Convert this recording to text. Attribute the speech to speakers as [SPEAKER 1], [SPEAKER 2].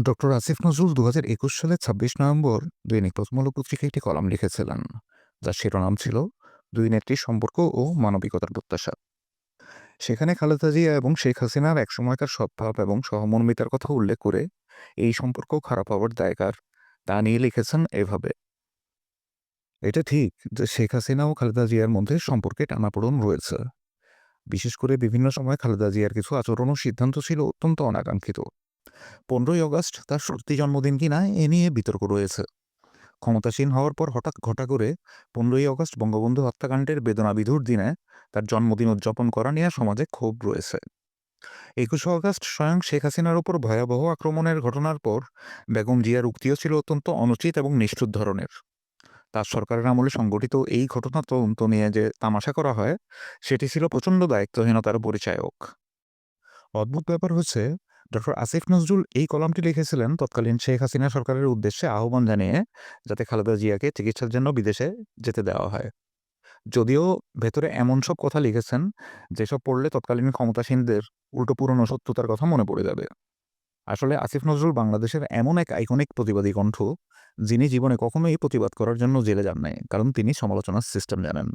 [SPEAKER 1] Doctor Asif Nazrul দু হাজার একুশ সালে ছাব্বিশ নভেম্বর দৈনিক প্রথম আলো পত্রিকায় একটি কলাম লিখেছিলেন, যার শিরোনাম ছিল দুই নেত্রীর সম্পর্ক ও মানবিকতার প্রত্যাশা। সেখানে খালেদা জিয়া এবং শেখ হাসিনার একসময়কার সদ্ভাব এবং সহমর্মিতার কথা উল্লেখ করে এই সম্পর্ক খারাপ হওয়ার দায়কার তা নিয়ে লিখেছেন এভাবে। এটা ঠিক যে শেখ হাসিনা ও খালেদা জিয়ার মধ্যে সম্পর্কে টানাপোড়ন রয়েছে। বিশেষ করে বিভিন্ন সময় খালেদা জিয়ার কিছু আচরণ ও সিদ্ধান্ত ছিল অত্যন্ত অনাকাঙ্ক্ষিত। পনেরোই অগস্ট তার সত্যি জন্মদিন কিনা এ নিয়ে বিতর্ক রয়েছে। ক্ষমতাসীন হওয়ার পর হঠাৎ ঘটা করে পনেরোই অগস্ট বঙ্গবন্ধু হত্যাকাণ্ডের বেদনাবিধুর দিনে তার জন্মদিন উদযাপন করা নিয়ে সমাজে ক্ষোভ রয়েছে। একুশে অগস্ট স্বয়ং শেখ হাসিনার উপর ভয়াবহ আক্রমণের ঘটনার পর বেগম জিয়ার উক্তিও ছিল অত্যন্ত অনুচিত এবং নিষ্ঠুর ধরনের। তার সরকারের আমলে সংগঠিত এই ঘটনা তদন্ত নিয়ে যে তামাশা করা হয়, সেটি ছিল প্রচণ্ড দায়িত্বহীনতার পরিচায়ক। অদ্ভুত ব্যাপার হচ্ছে ডক্টর আসিফ নজরুল এই কলামটি লিখেছিলেন তৎকালীন শেখ হাসিনা সরকারের উদ্দেশ্যে আহ্বান জানিয়ে যাতে খালেদা জিয়াকে চিকিৎসার জন্য বিদেশে যেতে দেওয়া হয়। যদিও ভেতরে এমন সব কথা লিখেছেন, যেসব পড়লে তৎকালীন ক্ষমতাসীনদের উল্টো পুরনো সত্যতার কথা মনে পড়ে যাবে। আসলে আসিফ নজরুল বাংলাদেশের এমন এক আইকনিক প্রতিবাদী কণ্ঠ, যিনি জীবনে কখনোই প্রতিবাদ করার জন্য জেলে যান নাই, কারণ তিনি সমালোচনার সিস্টেম জানেন।